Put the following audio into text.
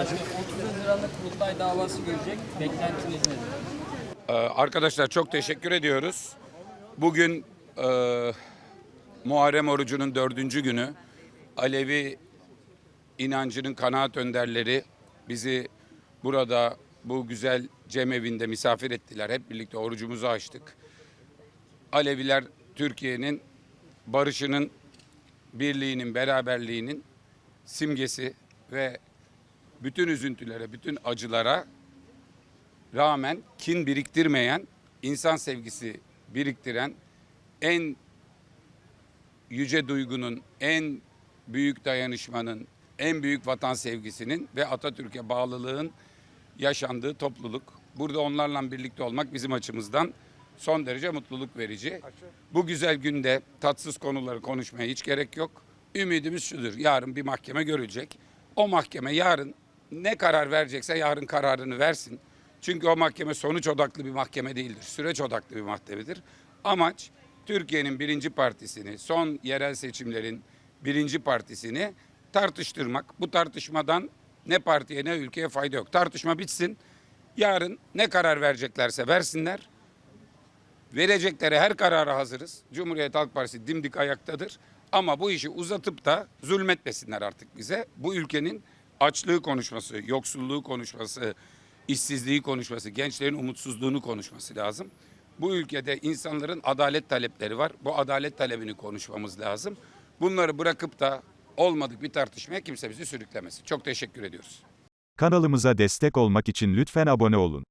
Başkanım 30 Haziran'da kurultay davası görecek. Beklentiniz nedir? Ee, Arkadaşlar çok teşekkür ediyoruz. Bugün e, Muharrem orucunun dördüncü günü. Alevi inancının kanaat önderleri bizi burada bu güzel cemevinde misafir ettiler. Hep birlikte orucumuzu açtık. Aleviler Türkiye'nin barışının, birliğinin, beraberliğinin simgesi ve bütün üzüntülere, bütün acılara rağmen kin biriktirmeyen, insan sevgisi biriktiren en yüce duygunun, en büyük dayanışmanın, en büyük vatan sevgisinin ve Atatürk'e bağlılığın yaşandığı topluluk. Burada onlarla birlikte olmak bizim açımızdan son derece mutluluk verici. Bu güzel günde tatsız konuları konuşmaya hiç gerek yok. Ümidimiz şudur. Yarın bir mahkeme görülecek. O mahkeme yarın ne karar verecekse yarın kararını versin. Çünkü o mahkeme sonuç odaklı bir mahkeme değildir. Süreç odaklı bir mahkemedir. Amaç Türkiye'nin birinci partisini, son yerel seçimlerin birinci partisini tartıştırmak. Bu tartışmadan ne partiye ne ülkeye fayda yok. Tartışma bitsin. Yarın ne karar vereceklerse versinler. Verecekleri her karara hazırız. Cumhuriyet Halk Partisi dimdik ayaktadır. Ama bu işi uzatıp da zulmetmesinler artık bize. Bu ülkenin açlığı konuşması, yoksulluğu konuşması, işsizliği konuşması, gençlerin umutsuzluğunu konuşması lazım. Bu ülkede insanların adalet talepleri var. Bu adalet talebini konuşmamız lazım. Bunları bırakıp da olmadık bir tartışmaya kimse bizi sürüklemesin. Çok teşekkür ediyoruz. Kanalımıza destek olmak için lütfen abone olun.